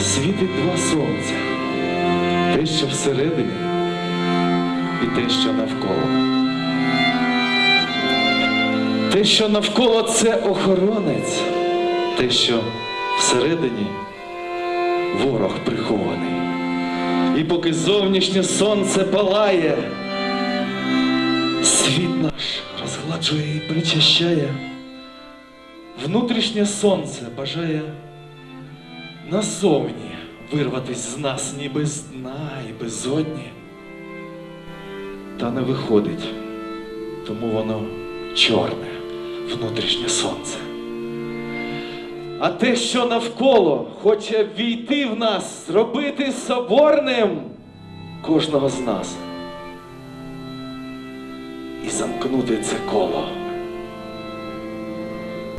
світить два сонця. Те, що всередині, і те, що навколо. Те, що навколо це охоронець, те, що всередині ворог прихований. І поки зовнішнє сонце палає, світ наш розгладжує і причащає. Внутрішнє сонце бажає назовні вирватись з нас ніби з дна і безодні. Та не виходить, тому воно чорне, внутрішнє сонце. А те, що навколо хоче війти в нас, зробити соборним кожного з нас і замкнути це коло.